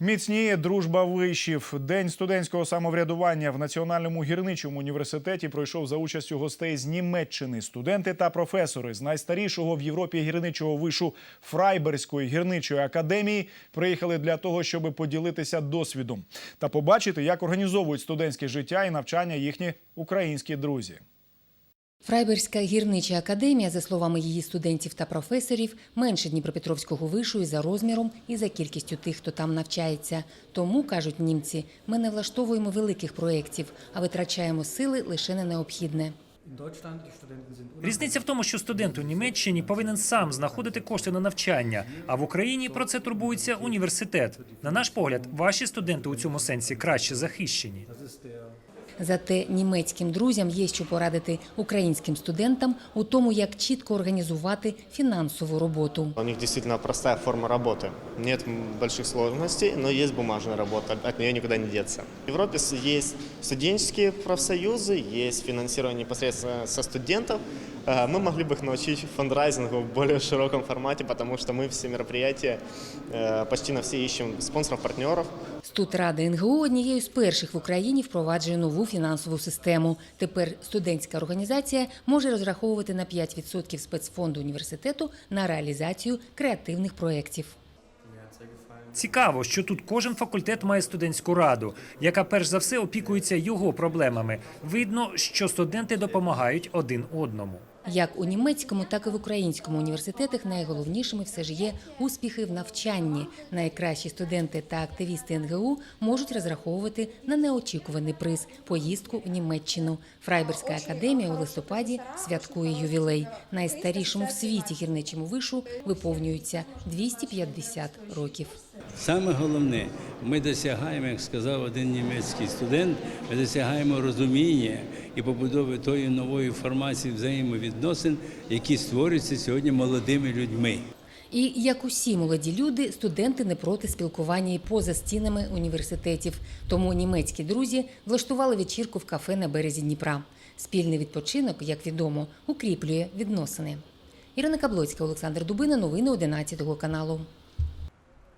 Міцніє дружба вишів. День студентського самоврядування в Національному гірничому університеті пройшов за участю гостей з Німеччини. Студенти та професори з найстарішого в Європі гірничого вишу Фрайберської гірничої академії приїхали для того, щоб поділитися досвідом та побачити, як організовують студентське життя і навчання їхні українські друзі. Фрайберська гірнича академія, за словами її студентів та професорів, менше Дніпропетровського вишу і за розміром, і за кількістю тих, хто там навчається. Тому, кажуть німці, ми не влаштовуємо великих проєктів, а витрачаємо сили лише на необхідне. Різниця в тому, що студент у Німеччині повинен сам знаходити кошти на навчання, а в Україні про це турбується університет. На наш погляд, ваші студенти у цьому сенсі краще захищені. Зате німецьким друзям є що порадити українським студентам у тому, як чітко організувати фінансову роботу. У них действительно проста форма роботи. Нет больших сложностей, но есть бумажная работа. От нее никуда не деться. В Европе є есть студенческие профсоюзы, есть финансирование непосредственно со студентов. Э, Мы могли бы их научить фандрайзингу в более широком формате, потому что мы все мероприятия э, почти на все ищем спонсоров, партнеров. Студрада НГУ однією з перших в Україні впроваджує нову фінансову систему. Тепер студентська організація може розраховувати на 5% спецфонду університету на реалізацію креативних проєктів. Цікаво, що тут кожен факультет має студентську раду, яка перш за все опікується його проблемами. Видно, що студенти допомагають один одному. Як у німецькому, так і в українському університетах найголовнішими все ж є успіхи в навчанні. Найкращі студенти та активісти НГУ можуть розраховувати на неочікуваний приз поїздку в Німеччину. Фрайберська академія у листопаді святкує ювілей. Найстарішому в світі гірничому вишу виповнюється 250 років. Саме головне, ми досягаємо, як сказав один німецький студент, ми досягаємо розуміння і побудови тої нової формації взаємовідносин, які створюються сьогодні молодими людьми. І як усі молоді люди, студенти не проти спілкування і поза стінами університетів. Тому німецькі друзі влаштували вечірку в кафе на березі Дніпра. Спільний відпочинок, як відомо, укріплює відносини. Ірина Каблоцька, Олександр Дубина. Новини 11 каналу.